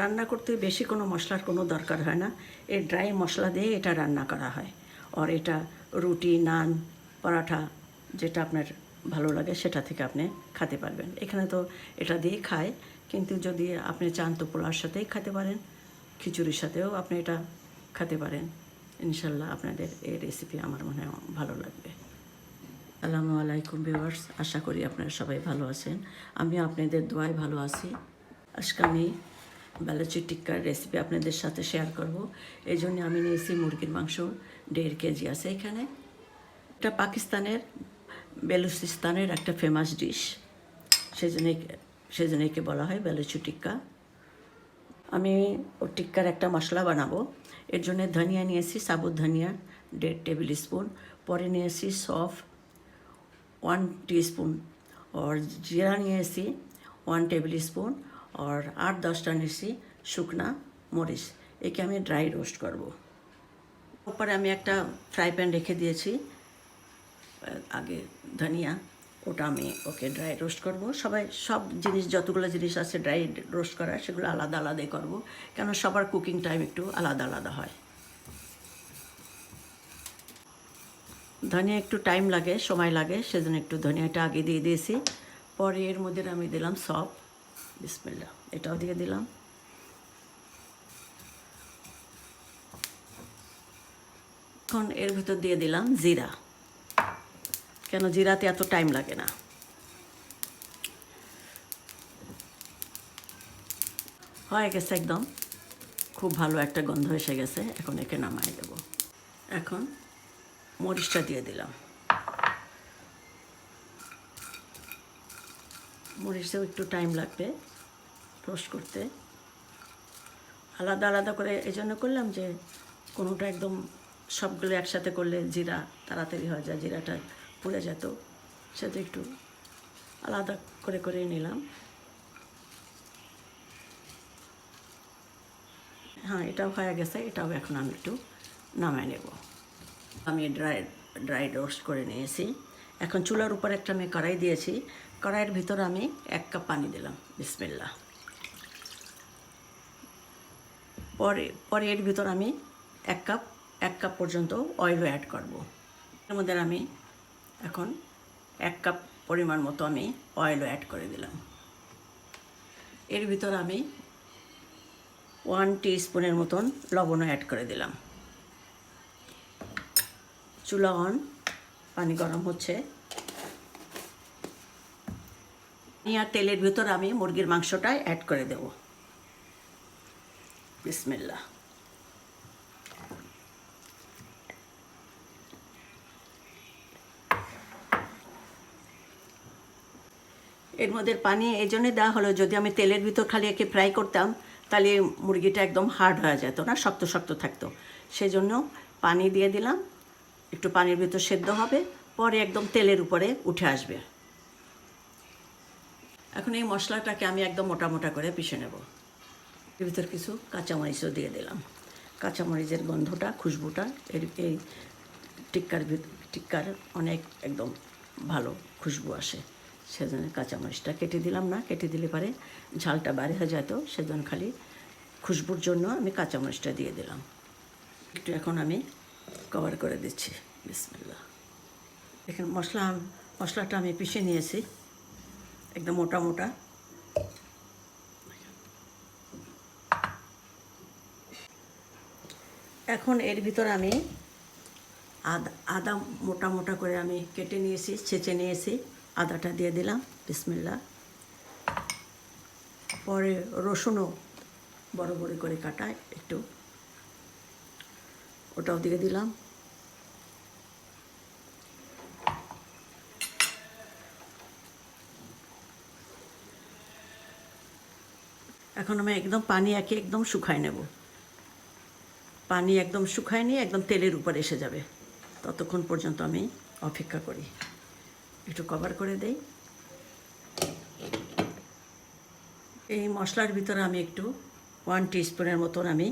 রান্না করতে বেশি কোনো মশলার কোনো দরকার হয় না। এই ড্রাই মশলা দিয়ে এটা রান্না করা হয়। আর এটা রুটি, নান, পরাঠা যেটা আপনার ভালো লাগে সেটা থেকে আপনি খেতে পারবেন। এখানে তো এটা দিয়ে খায়, কিন্তু যদি আপনি চান তো পোলার সাথেই খেতে পারেন, খিচুড়ির সাথেও আপনি এটা খেতে পারেন। ইনশাল্লাহ আপনাদের এই রেসিপি আমার মনে হয় ভালো লাগবে। আসসালামু আলাইকুম ভিউয়ার্স আশা করি আপনারা সবাই ভালো আছেন। আমি আপনাদের দোয়ায় ভালো আছি। আজকে আমি বেলাচি টিক্কার রেসিপি আপনাদের সাথে শেয়ার করব। এই জন্য আমি নিয়েছি মুরগির মাংস, দেড় কেজি আছে এখানে। এটা পাকিস্তানের, বেলুচিস্তানের একটা ফেমাস ডিশ সেজন্য সেজন্য একে বলা হয় বেলুচি টিক্কা আমি ও টিক্কার একটা মশলা বানাবো। এর জন্য ধনিয়া নিয়েছি, সাবুত ধনিয়া, দেড় টেবিল স্পুন পরে নিয়েছি সফ ওয়ান স্পুন ওর জিরা নিয়েছি ওয়ান টেবিল স্পুন আর আট দশটা নিয়েছি শুকনা মরিচ। একে আমি ড্রাই রোস্ট করব। উপরে আমি একটা ফ্রাই প্যান রেখে দিয়েছি, আগে ধনিয়া, ওটা আমি ওকে ড্রাই রোস্ট করব। সবাই, সব জিনিস, যতগুলো জিনিস আছে ড্রাই রোস্ট করা, সেগুলো আলাদা আলাদাই করব। কেন সবার কুকিং টাইম একটু আলাদা আলাদা হয়। ধনিয়া একটু টাইম লাগে, সময় লাগে, সেজন্য একটু ধনিয়াটা আগে দিয়ে দিয়েছি। পরে এর মধ্যে আমি দিলাম সব বিসমিল্লা এটাও দিয়ে দিলাম। এখন এর ভিতর দিয়ে দিলাম জিরা। কেন জিরাতে এত টাইম লাগে না? হয়ে গেছে একদম। খুব ভালো একটা গন্ধ এসে গেছে, এখন একে নামাই দেবো। এখন মরিচটা দিয়ে দিলাম। মরিচেও একটু টাইম লাগবে। রোস্ট করতে। আলাদা আলাদা করে এই জন্য করলাম যে, কোনোটা একদম সবগুলো একসাথে করলে জিরা তাড়াতাড়ি হয়ে যায়, জিরাটা পুড়ে যেত সেটা একটু আলাদা করে করেই নিলাম। হ্যাঁ এটাও হয়ে গেছে, এটাও এখন আমি একটু নামায় নেব। আমি ড্রাই ড্রাই রোস্ট করে নিয়েছি। এখন চুলার উপর একটা আমি কড়াই দিয়েছি। কড়াইয়ের ভিতর আমি এক কাপ পানি দিলাম বিসমিল্লা পরে পরে এর ভিতর আমি এক কাপ এক কাপ পর্যন্ত অয়েলও অ্যাড করব। এর মধ্যে আমি এখন এক কাপ পরিমাণ মতো আমি অয়েলও অ্যাড করে দিলাম। এর ভিতর আমি ওয়ান স্পুনের মতন লবণও অ্যাড করে দিলাম। চুলা অন পানি গরম হচ্ছে। আর তেলের ভিতর আমি মুরগির মাংসটা অ্যাড করে দেব। বিসমিল্লা এর মধ্যে পানি এই জন্য দেওয়া হলো, যদি আমি তেলের ভিতর খালি একে ফ্রাই করতাম, তাহলে মুরগিটা একদম হার্ড হয়ে যেত না, শক্ত শক্ত থাকতো। সেজন্য পানি দিয়ে দিলাম, একটু পানির ভিতর সেদ্ধ হবে, পরে একদম তেলের উপরে উঠে আসবে। এখন এই মশলাটাকে আমি একদম মোটা মোটা করে পিষে নেব। এর ভিতর কিছু কাঁচামরিচও দিয়ে দিলাম। কাঁচামরিচের গন্ধটা, খুশবুটা, এর এই টিক্কার টিক্কার অনেক একদম ভালো খুশবু আসে। সেজন্য কাঁচামরিচটা কেটে দিলাম না, কেটে দিলে পারে ঝালটা বাইরে হয়ে যেত সেজন্য খালি খুশবুর জন্য আমি কাঁচামরিচটা দিয়ে দিলাম। একটু এখন আমি কভার করে দিচ্ছি। বিসমিল্লা এখানে মশলা, মশলাটা আমি পিষে নিয়েছি। একদম মোটা মোটা। এখন এর ভিতর আমি আদা আদা মোটা মোটা করে আমি কেটে নিয়েছি, ছেঁচে নিয়েছি। আদাটা দিয়ে দিলাম বিসমিল্লা পরে রসুনও বড় বড় করে কাটা, একটু ওটাও দিয়ে দিলাম। এখন আমি একদম পানি একে একদম শুকায় নেব। পানি একদম শুকায় নিয়ে একদম তেলের উপর এসে যাবে। ততক্ষণ পর্যন্ত আমি অপেক্ষা করি। একটু কভার করে দেই। এই মশলার ভিতরে আমি একটু ওয়ান টিস্পুনের মতন আমি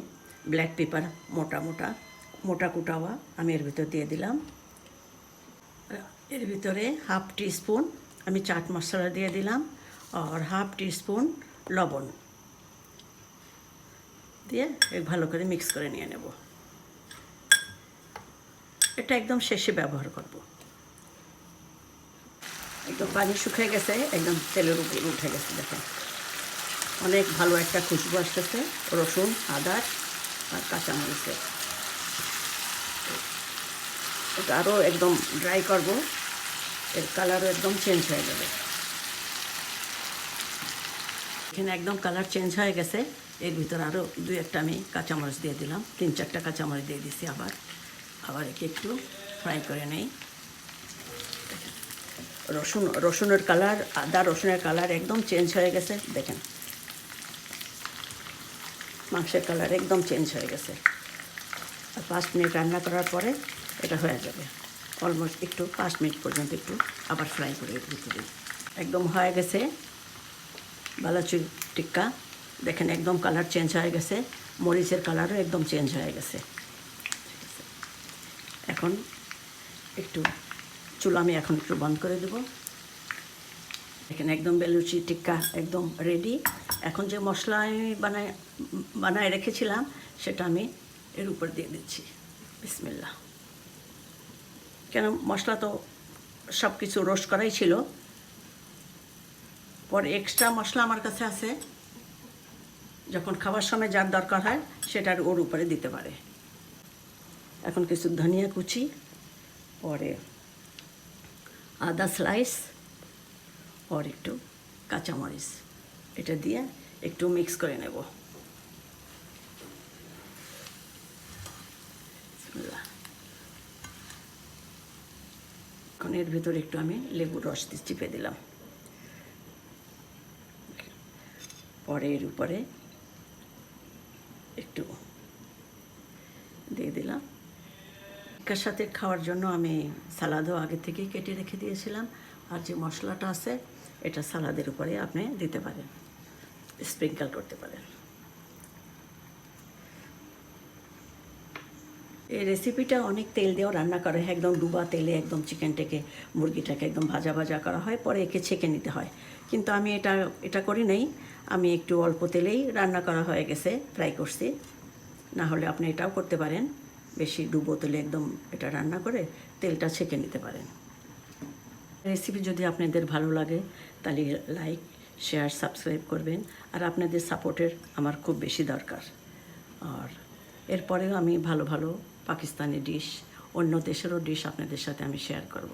ব্ল্যাক পেপার মোটা মোটা মোটা কুটাওয়া আমি এর ভিতর দিয়ে দিলাম। এর ভিতরে হাফ টিস্পুন আমি চাট মশলা দিয়ে দিলাম, আর হাফ টিস্পুন লবণ। দিয়ে ভালো করে মিক্স করে নিয়ে নেব। এটা একদম শেষে ব্যবহার করব। একদম পানি শুকিয়ে গেছে, একদম তেলের উপর উঠে গেছে, দেখেন। অনেক ভালো একটা খুশবু আসতেছে, রসুন, আদার আর কাঁচামরিচের। এটা আরও একদম ড্রাই করব, এর কালারও একদম চেঞ্জ হয়ে যাবে। এখানে একদম কালার চেঞ্জ হয়ে গেছে। এর ভিতর আরও দু একটা আমি কাঁচামরিচ দিয়ে দিলাম। তিন চারটা কাঁচামরিচ দিয়ে দিছি আবার। আবার একে একটু ফ্রাই করে নেই। রসুন, রসুনের কালার আদা রসুনের কালার একদম চেঞ্জ হয়ে গেছে। দেখেন, মাংসের কালার একদম চেঞ্জ হয়ে গেছে। আর পাঁচ মিনিট রান্না করার পরে এটা হয়ে যাবে। অলমোস্ট একটু পাঁচ মিনিট পর্যন্ত একটু আবার ফ্রাই করে ভিতরে। একদম হয়ে গেছে। বালাচুর টিক্কা। দেখেন, একদম কালার চেঞ্জ হয়ে গেছে। মরিচের কালারও একদম চেঞ্জ হয়ে গেছে। এখন একটু চুল আমি এখন একটু বন্ধ করে দেব। এখানে একদম বেলুচি টিক্কা একদম রেডি এখন যে মশলা আমি বানায় বানায় রেখেছিলাম, সেটা আমি এর উপর দিয়ে দিচ্ছি। বিসমিল্লা কেন, মশলা তো সব কিছু রোস্ট করাই ছিল। পরে এক্সট্রা মশলা আমার কাছে আছে। যখন খাবার সময় যার দরকার হয়, সেটার ওর উপরে দিতে পারে। এখন কিছু ধনিয়া কুচি, পরে আদা স্লাইস আর একটু কাঁচামরিচ। এটা দিয়ে একটু মিক্স করে নেব। এখন এর ভিতরে একটু আমি লেবুর রস চিপে দিলাম। পরে এর উপরে একটু দিয়ে দিলাম। এর সাথে খাওয়ার জন্য আমি সালাদও আগে থেকেই কেটে রেখে দিয়েছিলাম। আর যে মশলাটা আছে, এটা সালাদের উপরে আপনি দিতে পারেন স্প্রিঙ্কল করতে পারেন। এই রেসিপিটা অনেক তেল দিয়েও রান্না করা হয়। একদম ডুবা তেলে, একদম চিকেনটাকে মুরগিটাকে একদম ভাজা ভাজা করা হয়, পরে একে ছেঁকে নিতে হয়। কিন্তু আমি এটা এটা করি নাই। আমি একটু অল্প তেলেই রান্না করা হয়ে গেছে ফ্রাই করছি। না হলে আপনি এটাও করতে পারেন। বেশি ডুবো তেলে একদম এটা রান্না করে তেলটা ছেঁকে নিতে পারেন। রেসিপি যদি আপনাদের ভালো লাগে, তাহলে লাইক শেয়ার সাবস্ক্রাইব করবেন। আর আপনাদের সাপোর্টের আমার খুব বেশি দরকার। আর এরপরেও আমি ভালো ভালো পাকিস্তানি ডিশ অন্য দেশেরও ডিশ আপনাদের সাথে আমি শেয়ার করব।